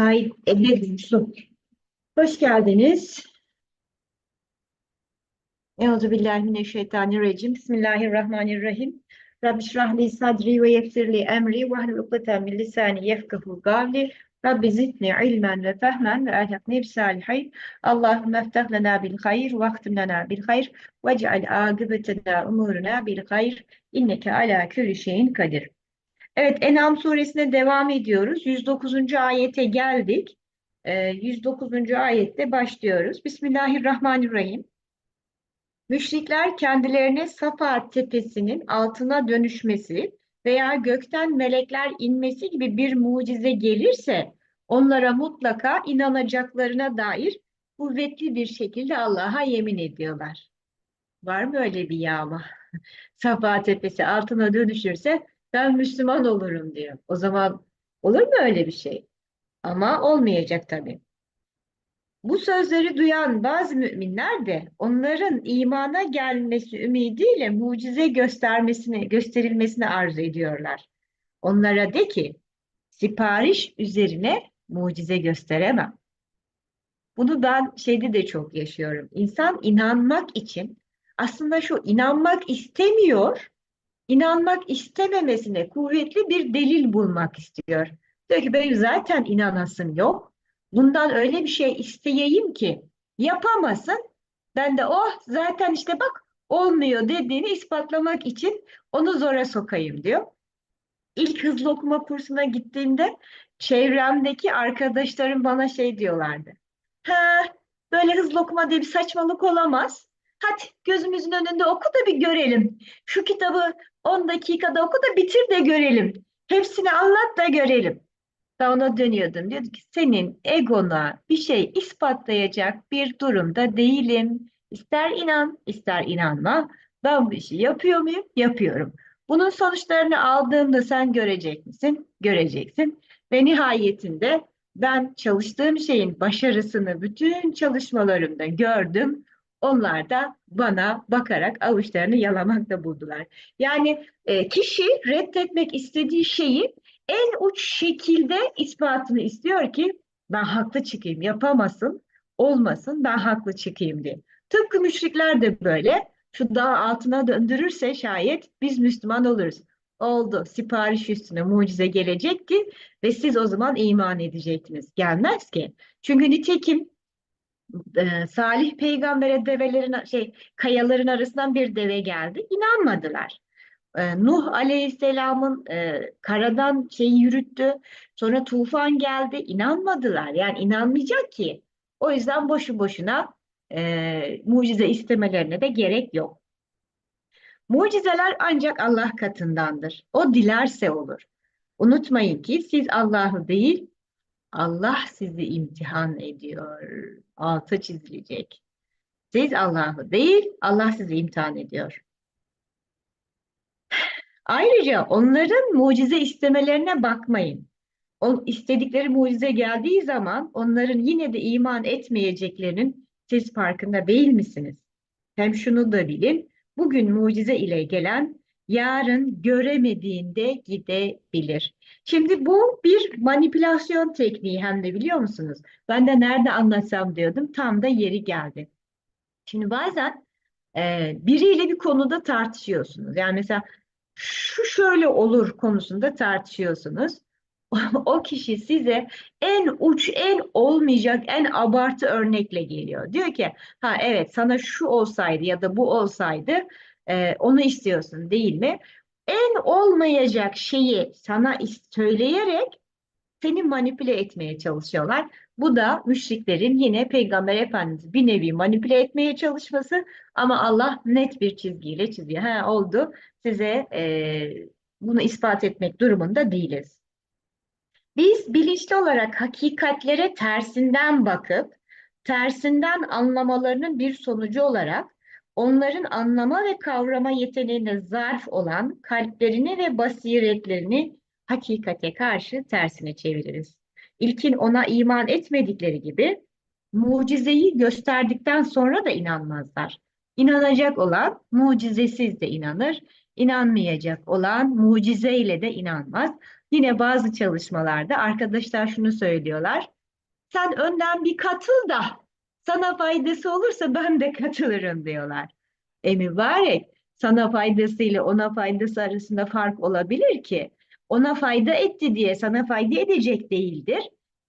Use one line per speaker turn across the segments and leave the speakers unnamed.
Ebe Gülsu. Hoş geldiniz. Euzubillahimineşşeytanirracim. Bismillahirrahmanirrahim. Rabbi şrah li sadri ve yessir li emri ve hlul ukdeten min lisani yefkahu kavli. Rabbi zidni ilmen ve fehmen ve elhakni bisalihin. Allahümme eftah lena bil hayr ve ahtim lena bil hayr ve ceal akıbetena umuruna bil hayr. İnneke ala külli şeyin kadir. Evet, En'am suresine devam ediyoruz. 109. ayete geldik. Ee, 109. ayette başlıyoruz. Bismillahirrahmanirrahim. Müşrikler kendilerine Safa tepesinin altına dönüşmesi veya gökten melekler inmesi gibi bir mucize gelirse onlara mutlaka inanacaklarına dair kuvvetli bir şekilde Allah'a yemin ediyorlar. Var mı öyle bir yağma? Safa tepesi altına dönüşürse ben Müslüman olurum diyor. O zaman olur mu öyle bir şey? Ama olmayacak tabii. Bu sözleri duyan bazı müminler de onların imana gelmesi ümidiyle mucize göstermesini, gösterilmesini arzu ediyorlar. Onlara de ki, sipariş üzerine mucize gösteremem. Bunu ben şeyde de çok yaşıyorum. İnsan inanmak için aslında şu inanmak istemiyor, inanmak istememesine kuvvetli bir delil bulmak istiyor. Diyor ki benim zaten inanasım yok. Bundan öyle bir şey isteyeyim ki yapamasın. Ben de oh zaten işte bak olmuyor dediğini ispatlamak için onu zora sokayım diyor. İlk hızlı okuma kursuna gittiğimde çevremdeki arkadaşlarım bana şey diyorlardı. Ha, böyle hızlı okuma diye bir saçmalık olamaz. Hadi gözümüzün önünde oku da bir görelim. Şu kitabı 10 dakikada oku da bitir de görelim. Hepsini anlat da görelim. Ben ona dönüyordum. Diyordu ki senin egona bir şey ispatlayacak bir durumda değilim. İster inan, ister inanma. Ben bu işi yapıyor muyum? Yapıyorum. Bunun sonuçlarını aldığımda sen görecek misin? Göreceksin. Ve nihayetinde ben çalıştığım şeyin başarısını bütün çalışmalarımda gördüm. Onlar da bana bakarak avuçlarını yalamakta buldular. Yani e, kişi reddetmek istediği şeyi en uç şekilde ispatını istiyor ki ben haklı çıkayım, yapamasın, olmasın, ben haklı çıkayım diye. Tıpkı müşrikler de böyle. Şu dağ altına döndürürse şayet biz Müslüman oluruz. Oldu, sipariş üstüne mucize gelecekti ve siz o zaman iman edecektiniz. Gelmez ki. Çünkü nitekim e, Salih peygambere develerin şey kayaların arasından bir deve geldi. İnanmadılar. E, Nuh Aleyhisselam'ın e, karadan şeyi yürüttü. Sonra tufan geldi. İnanmadılar. Yani inanmayacak ki. O yüzden boşu boşuna e, mucize istemelerine de gerek yok. Mucizeler ancak Allah katındandır. O dilerse olur. Unutmayın ki siz Allah'ı değil, Allah sizi imtihan ediyor. Altı çizilecek. Siz Allah'ı değil, Allah sizi imtihan ediyor. Ayrıca onların mucize istemelerine bakmayın. O istedikleri mucize geldiği zaman onların yine de iman etmeyeceklerinin siz farkında değil misiniz? Hem şunu da bilin, bugün mucize ile gelen yarın göremediğinde gidebilir. Şimdi bu bir manipülasyon tekniği hem de biliyor musunuz? Ben de nerede anlatsam diyordum, tam da yeri geldi. Şimdi bazen e, biriyle bir konuda tartışıyorsunuz. Yani mesela şu şöyle olur konusunda tartışıyorsunuz. O kişi size en uç, en olmayacak, en abartı örnekle geliyor. Diyor ki, ha evet sana şu olsaydı ya da bu olsaydı e, onu istiyorsun değil mi? En olmayacak şeyi sana söyleyerek seni manipüle etmeye çalışıyorlar. Bu da müşriklerin yine Peygamber Efendimiz bir nevi manipüle etmeye çalışması ama Allah net bir çizgiyle çiziyor. Ha oldu size e, bunu ispat etmek durumunda değiliz. Biz bilinçli olarak hakikatlere tersinden bakıp tersinden anlamalarının bir sonucu olarak onların anlama ve kavrama yeteneğine zarf olan kalplerini ve basiretlerini hakikate karşı tersine çeviririz. İlkin ona iman etmedikleri gibi mucizeyi gösterdikten sonra da inanmazlar. İnanacak olan mucizesiz de inanır, inanmayacak olan mucizeyle de inanmaz. Yine bazı çalışmalarda arkadaşlar şunu söylüyorlar. Sen önden bir katıl da sana faydası olursa ben de katılırım diyorlar. E mübarek sana faydasıyla ona faydası arasında fark olabilir ki. Ona fayda etti diye sana fayda edecek değildir.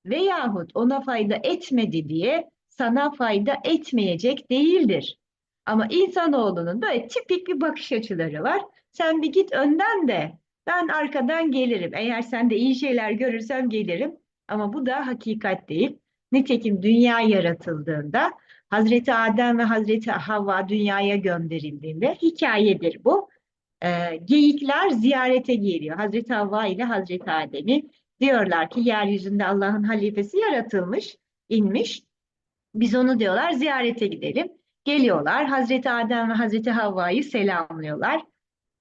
Veyahut ona fayda etmedi diye sana fayda etmeyecek değildir. Ama insanoğlunun böyle tipik bir bakış açıları var. Sen bir git önden de ben arkadan gelirim. Eğer sen de iyi şeyler görürsem gelirim. Ama bu da hakikat değil. Nitekim dünya yaratıldığında Hazreti Adem ve Hazreti Havva dünyaya gönderildiğinde hikayedir bu. Ee, geyikler ziyarete geliyor. Hazreti Havva ile Hazreti Adem'i diyorlar ki yeryüzünde Allah'ın halifesi yaratılmış, inmiş. Biz onu diyorlar ziyarete gidelim. Geliyorlar Hazreti Adem ve Hazreti Havva'yı selamlıyorlar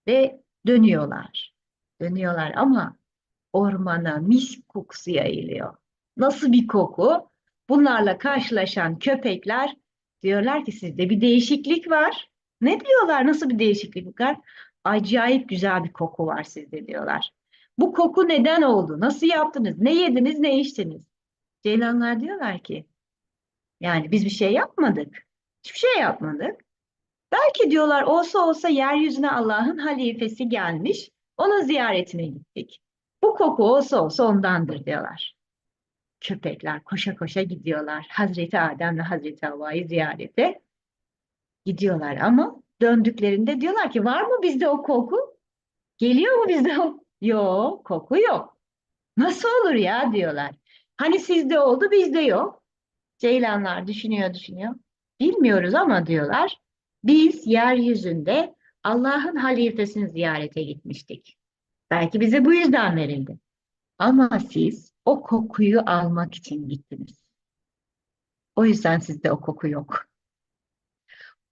ve dönüyorlar. Dönüyorlar ama ormana mis kokusu yayılıyor. Nasıl bir koku? Bunlarla karşılaşan köpekler diyorlar ki sizde bir değişiklik var. Ne diyorlar? Nasıl bir değişiklik var? Acayip güzel bir koku var sizde diyorlar. Bu koku neden oldu? Nasıl yaptınız? Ne yediniz, ne içtiniz? Ceylanlar diyorlar ki yani biz bir şey yapmadık. Hiçbir şey yapmadık. Belki diyorlar olsa olsa yeryüzüne Allah'ın halifesi gelmiş. Onun ziyaretine gittik. Bu koku olsa olsa ondandır diyorlar. Köpekler koşa koşa gidiyorlar. Hazreti Adem ve Hazreti Havva'yı ziyarete gidiyorlar ama döndüklerinde diyorlar ki var mı bizde o koku? Geliyor mu bizde o? Yok, koku yok. Nasıl olur ya diyorlar. Hani sizde oldu bizde yok. Ceylanlar düşünüyor düşünüyor. Bilmiyoruz ama diyorlar biz yeryüzünde Allah'ın halifesini ziyarete gitmiştik. Belki bize bu yüzden verildi. Ama siz o kokuyu almak için gittiniz. O yüzden sizde o koku yok.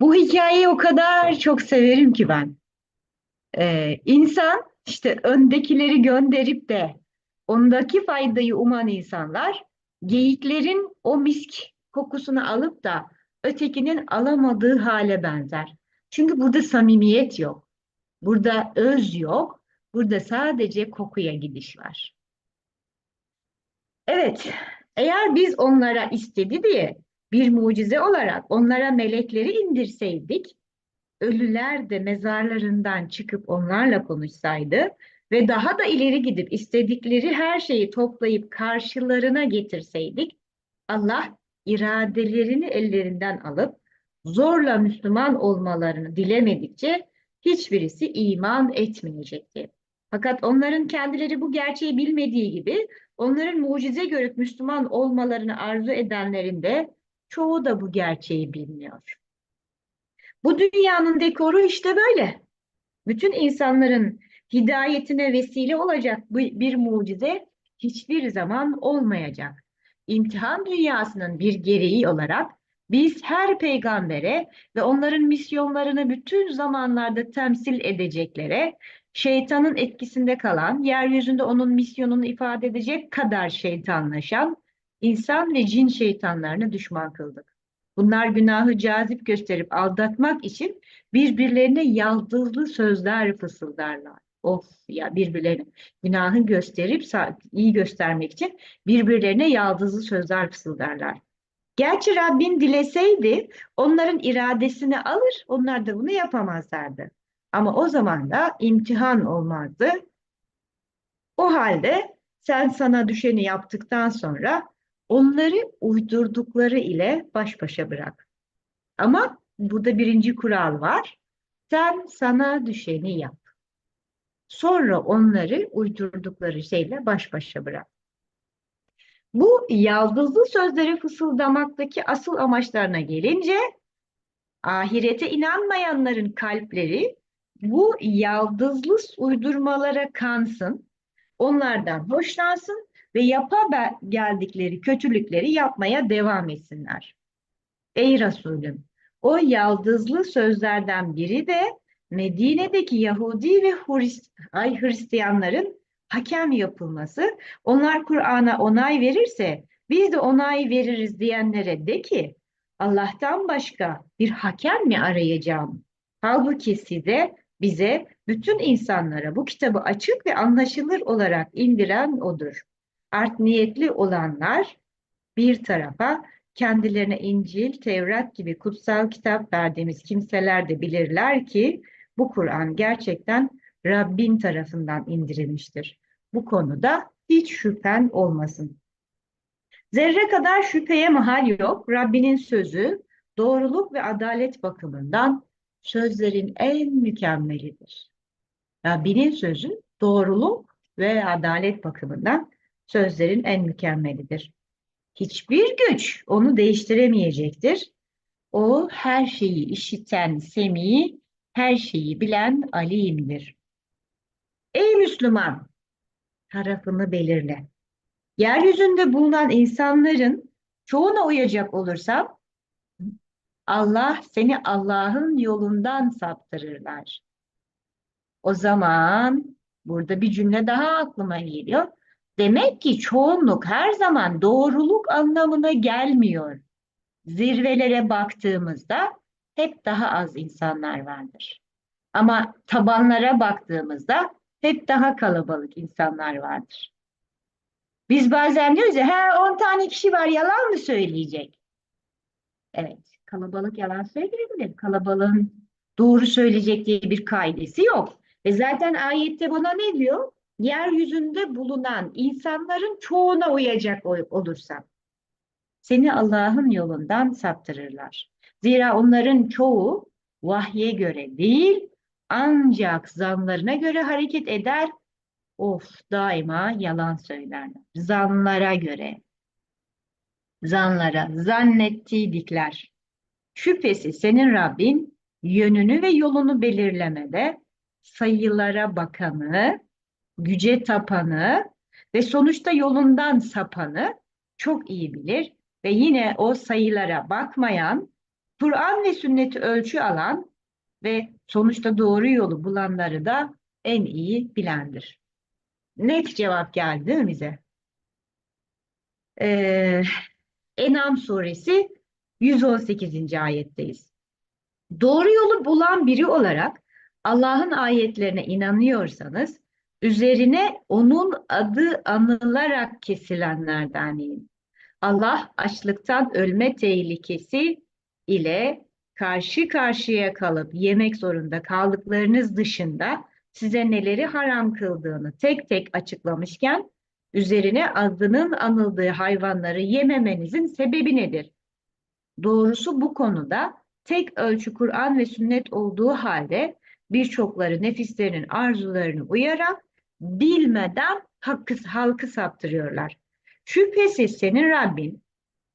Bu hikayeyi o kadar çok severim ki ben. Ee, insan işte öndekileri gönderip de ondaki faydayı uman insanlar geyiklerin o misk kokusunu alıp da ötekinin alamadığı hale benzer. Çünkü burada samimiyet yok. Burada öz yok. Burada sadece kokuya gidiş var. Evet, eğer biz onlara istedi diye bir mucize olarak onlara melekleri indirseydik, ölüler de mezarlarından çıkıp onlarla konuşsaydı ve daha da ileri gidip istedikleri her şeyi toplayıp karşılarına getirseydik, Allah iradelerini ellerinden alıp zorla Müslüman olmalarını dilemedikçe hiçbirisi iman etmeyecekti. Fakat onların kendileri bu gerçeği bilmediği gibi onların mucize görüp Müslüman olmalarını arzu edenlerin de çoğu da bu gerçeği bilmiyor. Bu dünyanın dekoru işte böyle. Bütün insanların hidayetine vesile olacak bir mucize hiçbir zaman olmayacak. İmtihan dünyasının bir gereği olarak biz her peygambere ve onların misyonlarını bütün zamanlarda temsil edeceklere şeytanın etkisinde kalan, yeryüzünde onun misyonunu ifade edecek kadar şeytanlaşan insan ve cin şeytanlarını düşman kıldık. Bunlar günahı cazip gösterip aldatmak için birbirlerine yaldızlı sözler fısıldarlar. Of ya birbirlerine günahı gösterip iyi göstermek için birbirlerine yaldızlı sözler fısıldarlar. Gerçi Rabbin dileseydi onların iradesini alır, onlar da bunu yapamazlardı. Ama o zaman da imtihan olmazdı. O halde sen sana düşeni yaptıktan sonra onları uydurdukları ile baş başa bırak. Ama burada birinci kural var. Sen sana düşeni yap. Sonra onları uydurdukları şeyle baş başa bırak. Bu yaldızlı sözleri fısıldamaktaki asıl amaçlarına gelince ahirete inanmayanların kalpleri bu yaldızlı uydurmalara kansın, onlardan hoşlansın ve yapa geldikleri kötülükleri yapmaya devam etsinler. Ey Resulüm, o yaldızlı sözlerden biri de Medine'deki Yahudi ve Hrist Ay Hristiyanların hakem yapılması. Onlar Kur'an'a onay verirse biz de onay veririz diyenlere de ki Allah'tan başka bir hakem mi arayacağım? Halbuki size bize, bütün insanlara bu kitabı açık ve anlaşılır olarak indiren O'dur. Art niyetli olanlar bir tarafa kendilerine İncil, Tevrat gibi kutsal kitap verdiğimiz kimseler de bilirler ki bu Kur'an gerçekten Rabbin tarafından indirilmiştir. Bu konuda hiç şüphen olmasın. Zerre kadar şüpheye mahal yok. Rabbinin sözü doğruluk ve adalet bakımından sözlerin en mükemmelidir. Rabbinin sözü doğruluk ve adalet bakımından sözlerin en mükemmelidir. Hiçbir güç onu değiştiremeyecektir. O her şeyi işiten Semi, her şeyi bilen Alim'dir. Ey Müslüman, tarafını belirle. Yeryüzünde bulunan insanların çoğuna uyacak olursan Allah seni Allah'ın yolundan saptırırlar. O zaman burada bir cümle daha aklıma geliyor. Demek ki çoğunluk her zaman doğruluk anlamına gelmiyor. Zirvelere baktığımızda hep daha az insanlar vardır. Ama tabanlara baktığımızda hep daha kalabalık insanlar vardır. Biz bazen diyoruz ya, he 10 tane kişi var yalan mı söyleyecek? Evet, kalabalık yalan söyleyebilir. Kalabalığın doğru söyleyecek diye bir kaidesi yok. Ve zaten ayette bana ne diyor? Yeryüzünde bulunan insanların çoğuna uyacak ol- olursan seni Allah'ın yolundan saptırırlar. Zira onların çoğu vahye göre değil ancak zanlarına göre hareket eder. Of daima yalan söylerler. Zanlara göre. Zanlara, zannettiydikler. Şüphesiz senin Rabbin yönünü ve yolunu belirlemede sayılara bakanı, güce tapanı ve sonuçta yolundan sapanı çok iyi bilir ve yine o sayılara bakmayan, Kur'an ve sünneti ölçü alan ve sonuçta doğru yolu bulanları da en iyi bilendir. Net cevap geldi değil mi bize? Ee, En'am suresi 118. ayetteyiz. Doğru yolu bulan biri olarak Allah'ın ayetlerine inanıyorsanız üzerine onun adı anılarak kesilenlerdenim. Allah açlıktan ölme tehlikesi ile karşı karşıya kalıp yemek zorunda kaldıklarınız dışında size neleri haram kıldığını tek tek açıklamışken üzerine adının anıldığı hayvanları yememenizin sebebi nedir? Doğrusu bu konuda tek ölçü Kur'an ve sünnet olduğu halde birçokları nefislerinin arzularını uyarak bilmeden hakkı, halkı saptırıyorlar. Şüphesiz senin Rabbin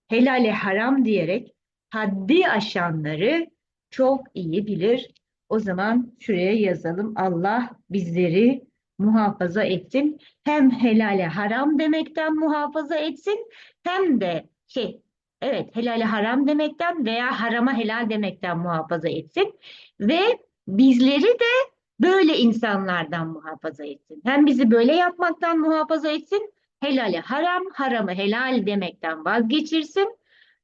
helale haram diyerek haddi aşanları çok iyi bilir. O zaman şuraya yazalım. Allah bizleri muhafaza etsin. Hem helale haram demekten muhafaza etsin hem de şey evet helale haram demekten veya harama helal demekten muhafaza etsin ve bizleri de böyle insanlardan muhafaza etsin. Hem bizi böyle yapmaktan muhafaza etsin, helali haram, haramı helal demekten vazgeçirsin,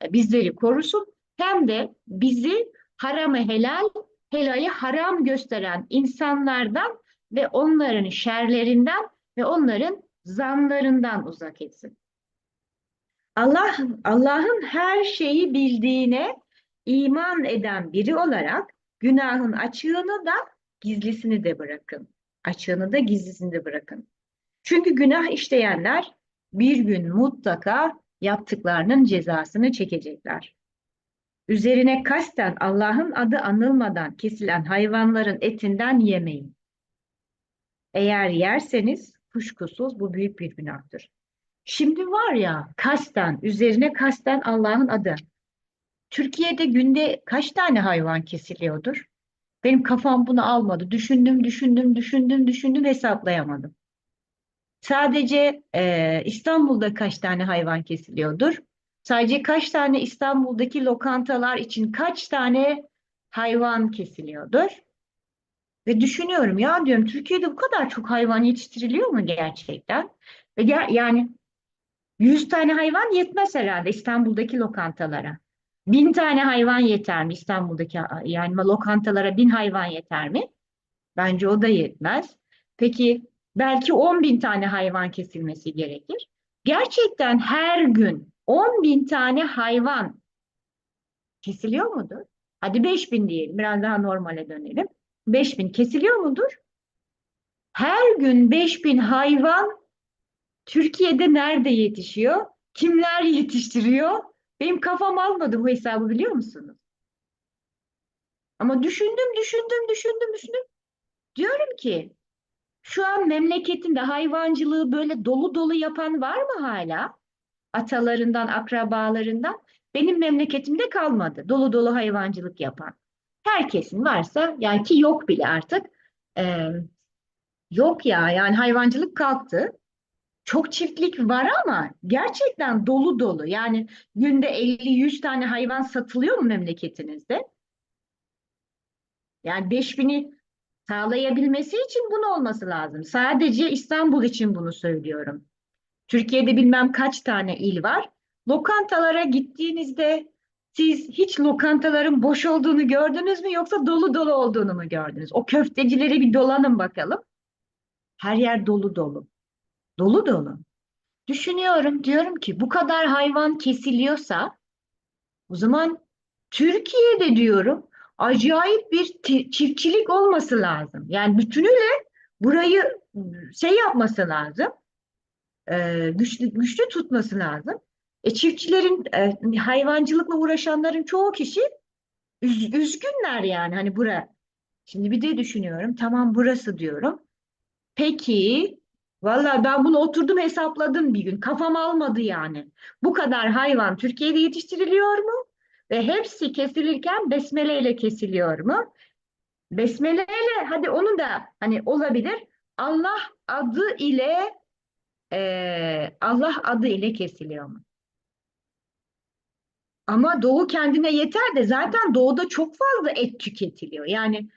e, bizleri korusun. Hem de bizi haramı helal, helali haram gösteren insanlardan ve onların şerlerinden ve onların zanlarından uzak etsin. Allah Allah'ın her şeyi bildiğine iman eden biri olarak günahın açığını da gizlisini de bırakın. Açığını da gizlisini de bırakın. Çünkü günah işleyenler bir gün mutlaka yaptıklarının cezasını çekecekler. Üzerine kasten Allah'ın adı anılmadan kesilen hayvanların etinden yemeyin. Eğer yerseniz kuşkusuz bu büyük bir günahtır. Şimdi var ya kasten, üzerine kasten Allah'ın adı. Türkiye'de günde kaç tane hayvan kesiliyordur? Benim kafam bunu almadı. Düşündüm, düşündüm, düşündüm, düşündüm, hesaplayamadım. Sadece e, İstanbul'da kaç tane hayvan kesiliyordur? Sadece kaç tane İstanbul'daki lokantalar için kaç tane hayvan kesiliyordur? Ve düşünüyorum ya diyorum Türkiye'de bu kadar çok hayvan yetiştiriliyor mu gerçekten? Ve ger yani 100 tane hayvan yetmez herhalde İstanbul'daki lokantalara. Bin tane hayvan yeter mi İstanbul'daki yani lokantalara bin hayvan yeter mi? Bence o da yetmez. Peki belki 10 bin tane hayvan kesilmesi gerekir. Gerçekten her gün 10 bin tane hayvan kesiliyor mudur? Hadi 5 bin diyelim. Biraz daha normale dönelim. 5 bin kesiliyor mudur? Her gün 5 bin hayvan Türkiye'de nerede yetişiyor? Kimler yetiştiriyor? Benim kafam almadı bu hesabı biliyor musunuz? Ama düşündüm, düşündüm, düşündüm, düşündüm. Diyorum ki şu an memleketinde hayvancılığı böyle dolu dolu yapan var mı hala? Atalarından, akrabalarından. Benim memleketimde kalmadı dolu dolu hayvancılık yapan. Herkesin varsa yani ki yok bile artık. Ee, yok ya yani hayvancılık kalktı. Çok çiftlik var ama gerçekten dolu dolu. Yani günde 50-100 tane hayvan satılıyor mu memleketinizde? Yani 5000'i sağlayabilmesi için bunu olması lazım. Sadece İstanbul için bunu söylüyorum. Türkiye'de bilmem kaç tane il var. Lokantalara gittiğinizde siz hiç lokantaların boş olduğunu gördünüz mü yoksa dolu dolu olduğunu mu gördünüz? O köftecileri bir dolanın bakalım. Her yer dolu dolu. Dolu dolu. Düşünüyorum, diyorum ki bu kadar hayvan kesiliyorsa o zaman Türkiye'de diyorum acayip bir çiftçilik olması lazım. Yani bütünüyle burayı şey yapması lazım. e, güçlü güçlü tutması lazım. E, çiftçilerin e, hayvancılıkla uğraşanların çoğu kişi üz- üzgünler yani hani bura. Şimdi bir de düşünüyorum tamam burası diyorum. Peki valla ben bunu oturdum hesapladım bir gün. Kafam almadı yani. Bu kadar hayvan Türkiye'de yetiştiriliyor mu? Ve hepsi kesilirken besmele ile kesiliyor mu? Besmele ile hadi onu da hani olabilir. Allah adı ile eee, Allah adı ile kesiliyor mu? Ama doğu kendine yeter de zaten doğuda çok fazla et tüketiliyor. Yani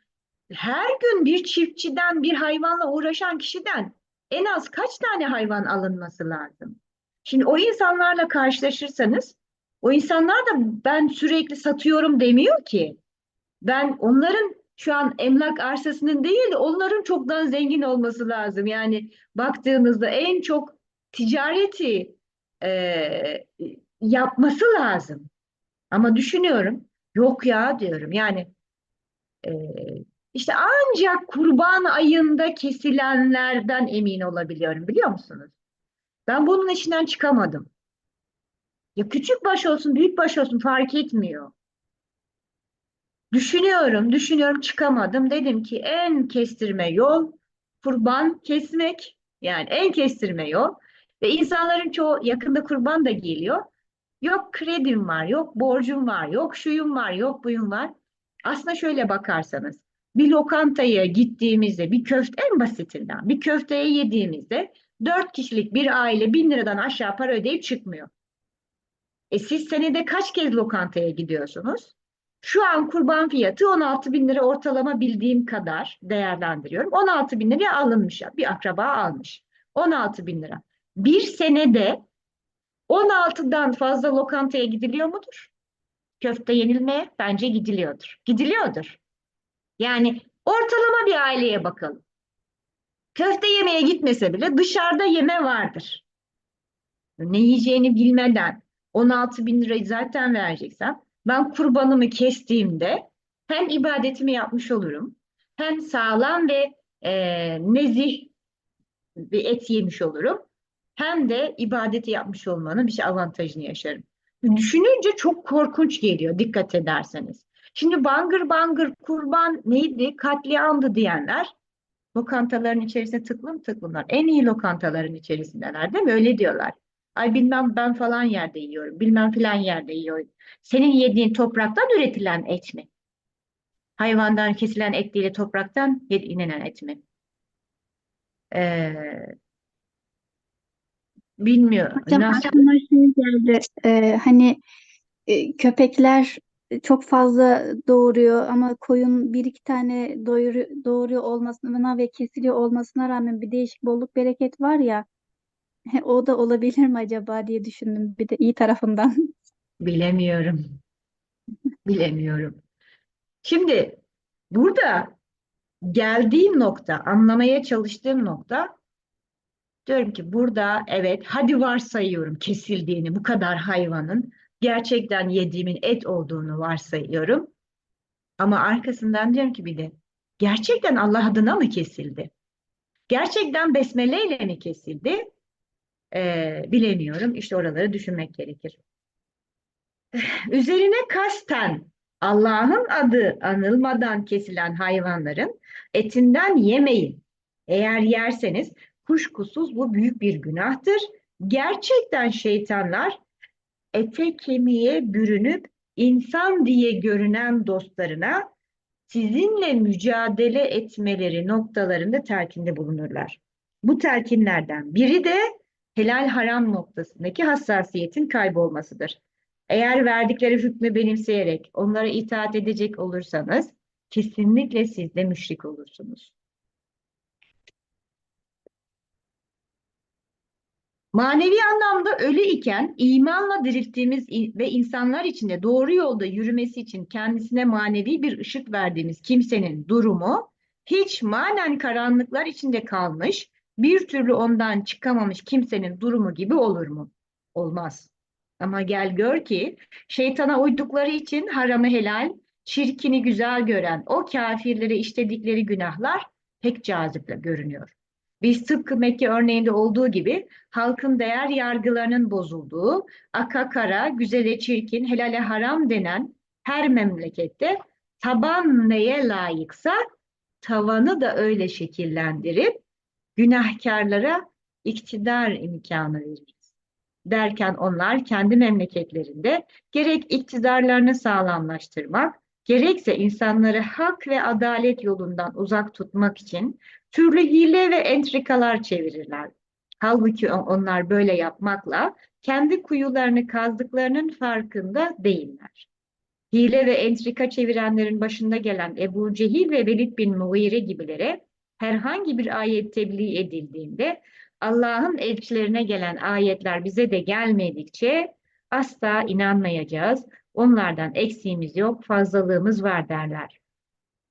her gün bir çiftçiden bir hayvanla uğraşan kişiden en az kaç tane hayvan alınması lazım? Şimdi o insanlarla karşılaşırsanız o insanlar da ben sürekli satıyorum demiyor ki. Ben onların şu an emlak arsasının değil de onların çoktan zengin olması lazım. Yani baktığımızda en çok ticareti e, yapması lazım. Ama düşünüyorum yok ya diyorum yani e, işte ancak kurban ayında kesilenlerden emin olabiliyorum biliyor musunuz? Ben bunun içinden çıkamadım. Ya küçük baş olsun, büyük baş olsun fark etmiyor. Düşünüyorum, düşünüyorum çıkamadım. Dedim ki en kestirme yol kurban kesmek. Yani en kestirme yol. Ve insanların çoğu yakında kurban da geliyor. Yok kredim var, yok borcum var, yok şuyum var, yok buyum var. Aslında şöyle bakarsanız bir lokantaya gittiğimizde bir köfte en basitinden bir köfteye yediğimizde dört kişilik bir aile bin liradan aşağı para ödeyip çıkmıyor. E siz senede kaç kez lokantaya gidiyorsunuz? Şu an kurban fiyatı 16 bin lira ortalama bildiğim kadar değerlendiriyorum. 16 bin liraya alınmış ya bir akraba almış. 16 bin lira. Bir senede 16'dan fazla lokantaya gidiliyor mudur? Köfte yenilmeye bence gidiliyordur. Gidiliyordur. Yani ortalama bir aileye bakalım. Köfte yemeye gitmese bile dışarıda yeme vardır. Ne yiyeceğini bilmeden 16 bin lirayı zaten vereceksem ben kurbanımı kestiğimde hem ibadetimi yapmış olurum hem sağlam ve e, nezih bir et yemiş olurum hem de ibadeti yapmış olmanın bir şey avantajını yaşarım. Düşününce çok korkunç geliyor dikkat ederseniz. Şimdi bangır bangır kurban neydi katliamdı diyenler lokantaların içerisinde tıklım tıklımlar. En iyi lokantaların içerisindeler değil mi? Öyle diyorlar. Ay bilmem ben falan yerde yiyorum. Bilmem filan yerde yiyorum. Senin yediğin topraktan üretilen et mi? Hayvandan kesilen et değil topraktan yenilen et mi? Ee, bilmiyorum.
Hocam
Nasıl?
aklıma şey geldi. Ee, hani e, köpekler çok fazla doğuruyor ama koyun bir iki tane doyuruyor, doğuruyor olmasına ve kesiliyor olmasına rağmen bir değişik bolluk bereket var ya. O da olabilir mi acaba diye düşündüm bir de iyi tarafından.
Bilemiyorum. Bilemiyorum. Şimdi burada geldiğim nokta, anlamaya çalıştığım nokta diyorum ki burada evet hadi varsayıyorum kesildiğini bu kadar hayvanın gerçekten yediğimin et olduğunu varsayıyorum. Ama arkasından diyorum ki bir de gerçekten Allah adına mı kesildi? Gerçekten besmele ile mi kesildi? Ee, bilemiyorum. İşte oraları düşünmek gerekir. Üzerine kasten Allah'ın adı anılmadan kesilen hayvanların etinden yemeyin. Eğer yerseniz kuşkusuz bu büyük bir günahtır. Gerçekten şeytanlar ete kemiğe bürünüp insan diye görünen dostlarına sizinle mücadele etmeleri noktalarında telkinde bulunurlar. Bu telkinlerden biri de helal haram noktasındaki hassasiyetin kaybolmasıdır. Eğer verdikleri hükmü benimseyerek onlara itaat edecek olursanız kesinlikle siz de müşrik olursunuz. Manevi anlamda ölü iken imanla dirilttiğimiz ve insanlar içinde doğru yolda yürümesi için kendisine manevi bir ışık verdiğimiz kimsenin durumu hiç manen karanlıklar içinde kalmış, bir türlü ondan çıkamamış kimsenin durumu gibi olur mu? Olmaz. Ama gel gör ki şeytana uydukları için haramı helal, çirkini güzel gören o kafirlere işledikleri günahlar pek cazip görünüyor. Biz tıpkı Mekke örneğinde olduğu gibi halkın değer yargılarının bozulduğu, aka kara, güzele çirkin, helale haram denen her memlekette taban neye layıksa tavanı da öyle şekillendirip günahkarlara iktidar imkanı veririz. Derken onlar kendi memleketlerinde gerek iktidarlarını sağlamlaştırmak, gerekse insanları hak ve adalet yolundan uzak tutmak için türlü hile ve entrikalar çevirirler. Halbuki on- onlar böyle yapmakla kendi kuyularını kazdıklarının farkında değiller. Hile ve entrika çevirenlerin başında gelen Ebu Cehil ve Velid bin Mughire gibilere herhangi bir ayet tebliğ edildiğinde Allah'ın elçilerine gelen ayetler bize de gelmedikçe asla inanmayacağız. Onlardan eksiğimiz yok, fazlalığımız var derler.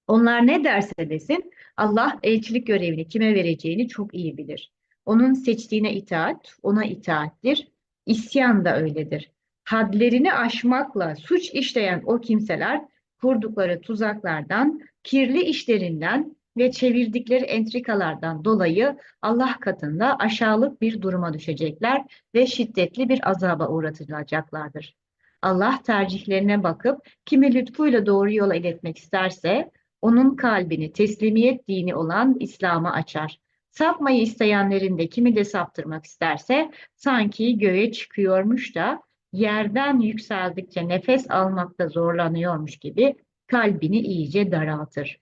Onlar ne derse desin Allah elçilik görevini kime vereceğini çok iyi bilir. Onun seçtiğine itaat, ona itaattir. İsyan da öyledir. Hadlerini aşmakla suç işleyen o kimseler kurdukları tuzaklardan, kirli işlerinden ve çevirdikleri entrikalardan dolayı Allah katında aşağılık bir duruma düşecekler ve şiddetli bir azaba uğratılacaklardır. Allah tercihlerine bakıp kimi lütfuyla doğru yola iletmek isterse onun kalbini teslimiyet dini olan İslam'a açar. Sapmayı isteyenlerin de kimi de saptırmak isterse sanki göğe çıkıyormuş da yerden yükseldikçe nefes almakta zorlanıyormuş gibi kalbini iyice daraltır.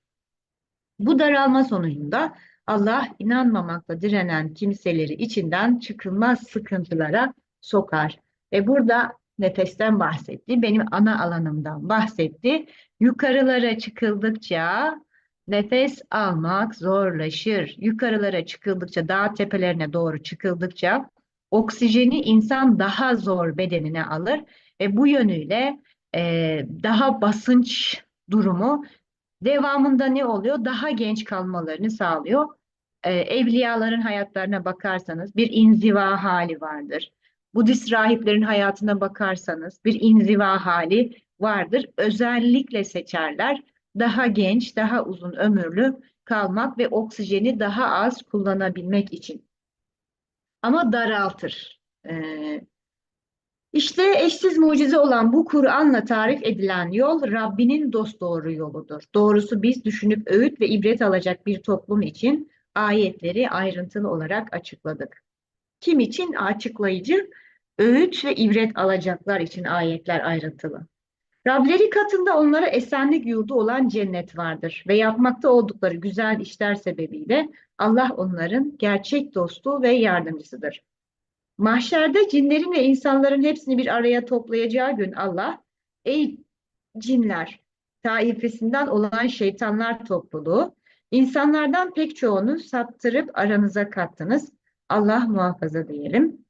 Bu daralma sonucunda Allah inanmamakla direnen kimseleri içinden çıkılmaz sıkıntılara sokar. Ve burada nefesten bahsetti, benim ana alanımdan bahsetti. Yukarılara çıkıldıkça nefes almak zorlaşır. Yukarılara çıkıldıkça, dağ tepelerine doğru çıkıldıkça oksijeni insan daha zor bedenine alır ve bu yönüyle e, daha basınç durumu devamında ne oluyor? Daha genç kalmalarını sağlıyor. E, evliyaların hayatlarına bakarsanız bir inziva hali vardır. Budist rahiplerin hayatına bakarsanız bir inziva hali vardır. Özellikle seçerler daha genç, daha uzun ömürlü kalmak ve oksijeni daha az kullanabilmek için. Ama daraltır. Ee, işte eşsiz mucize olan bu Kur'an'la tarif edilen yol Rabbinin dosdoğru yoludur. Doğrusu biz düşünüp öğüt ve ibret alacak bir toplum için ayetleri ayrıntılı olarak açıkladık. Kim için açıklayıcı? Öğüt ve ibret alacaklar için ayetler ayrıntılı. Rableri katında onlara esenlik yurdu olan cennet vardır ve yapmakta oldukları güzel işler sebebiyle Allah onların gerçek dostu ve yardımcısıdır. Mahşerde cinlerin ve insanların hepsini bir araya toplayacağı gün Allah, ey cinler, taifesinden olan şeytanlar topluluğu, insanlardan pek çoğunu saptırıp aranıza kattınız. Allah muhafaza diyelim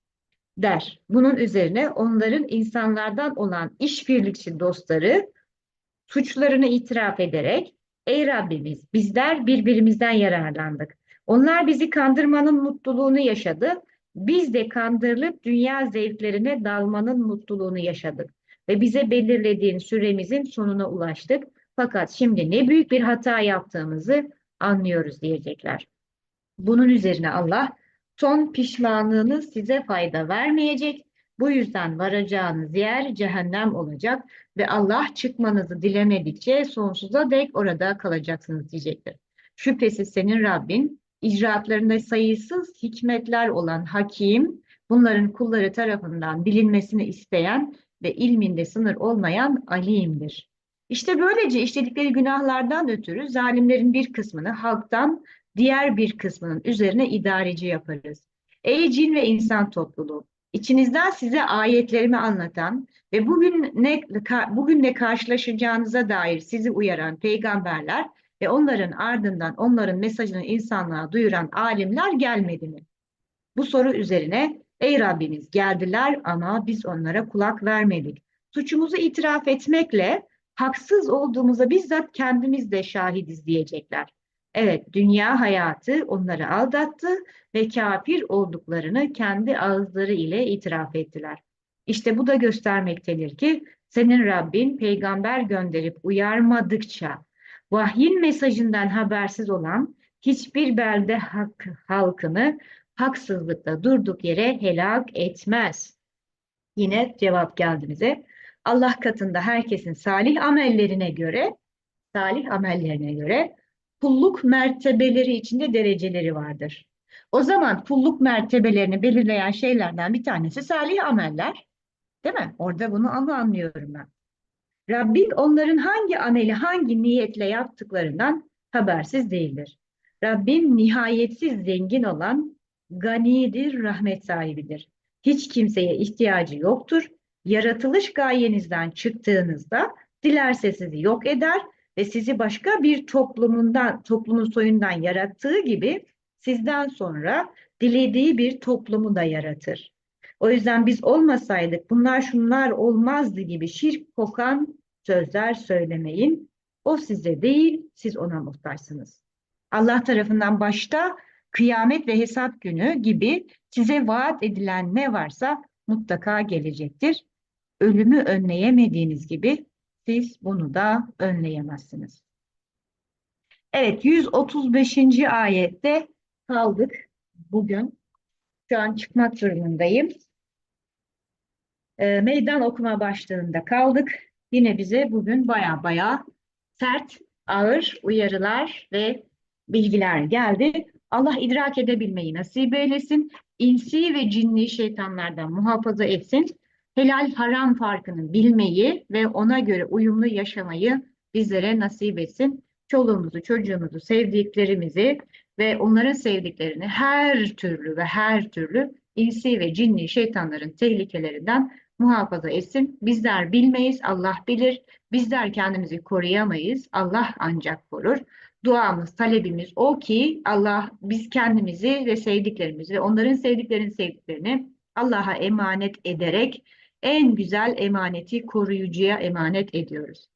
der. Bunun üzerine onların insanlardan olan işbirlikçi dostları suçlarını itiraf ederek Ey Rabbimiz bizler birbirimizden yararlandık. Onlar bizi kandırmanın mutluluğunu yaşadı. Biz de kandırılıp dünya zevklerine dalmanın mutluluğunu yaşadık. Ve bize belirlediğin süremizin sonuna ulaştık. Fakat şimdi ne büyük bir hata yaptığımızı anlıyoruz diyecekler. Bunun üzerine Allah son pişmanlığını size fayda vermeyecek. Bu yüzden varacağınız yer cehennem olacak ve Allah çıkmanızı dilemedikçe sonsuza dek orada kalacaksınız diyecektir. Şüphesiz senin Rabbin icraatlarında sayısız hikmetler olan hakim, bunların kulları tarafından bilinmesini isteyen ve ilminde sınır olmayan alimdir. İşte böylece işledikleri günahlardan ötürü zalimlerin bir kısmını halktan diğer bir kısmının üzerine idareci yaparız. Ey cin ve insan topluluğu, içinizden size ayetlerimi anlatan ve bugün ne bugünle karşılaşacağınıza dair sizi uyaran peygamberler ve onların ardından onların mesajını insanlığa duyuran alimler gelmedi mi? Bu soru üzerine ey Rabbimiz geldiler ama biz onlara kulak vermedik. Suçumuzu itiraf etmekle haksız olduğumuza bizzat kendimiz de şahidiz diyecekler. Evet, dünya hayatı onları aldattı ve kafir olduklarını kendi ağızları ile itiraf ettiler. İşte bu da göstermektedir ki senin Rabbin peygamber gönderip uyarmadıkça vahyin mesajından habersiz olan hiçbir belde hak, halkını haksızlıkla durduk yere helak etmez. Yine cevap geldi. Allah katında herkesin salih amellerine göre salih amellerine göre kulluk mertebeleri içinde dereceleri vardır. O zaman kulluk mertebelerini belirleyen şeylerden bir tanesi salih ameller. Değil mi? Orada bunu anlıyorum ben. Rabbin onların hangi ameli hangi niyetle yaptıklarından habersiz değildir. Rabbim nihayetsiz zengin olan ganidir, rahmet sahibidir. Hiç kimseye ihtiyacı yoktur. Yaratılış gayenizden çıktığınızda dilerse sizi yok eder ve sizi başka bir toplumundan, toplumun soyundan yarattığı gibi sizden sonra dilediği bir toplumu da yaratır. O yüzden biz olmasaydık bunlar şunlar olmazdı gibi şirk kokan sözler söylemeyin. O size değil, siz ona muhtaçsınız. Allah tarafından başta kıyamet ve hesap günü gibi size vaat edilen ne varsa mutlaka gelecektir. Ölümü önleyemediğiniz gibi siz bunu da önleyemezsiniz. Evet 135. ayette kaldık bugün. Şu an çıkmak durumundayım. E, meydan okuma başlığında kaldık. Yine bize bugün baya baya sert, ağır uyarılar ve bilgiler geldi. Allah idrak edebilmeyi nasip eylesin. İnsi ve cinni şeytanlardan muhafaza etsin. Helal haram farkını bilmeyi ve ona göre uyumlu yaşamayı bizlere nasip etsin. Çoluğumuzu, çocuğumuzu, sevdiklerimizi ve onların sevdiklerini her türlü ve her türlü insi ve cinni şeytanların tehlikelerinden muhafaza etsin. Bizler bilmeyiz, Allah bilir. Bizler kendimizi koruyamayız, Allah ancak korur. Duamız, talebimiz o ki Allah biz kendimizi ve sevdiklerimizi ve onların sevdiklerinin sevdiklerini Allah'a emanet ederek en güzel emaneti koruyucuya emanet ediyoruz.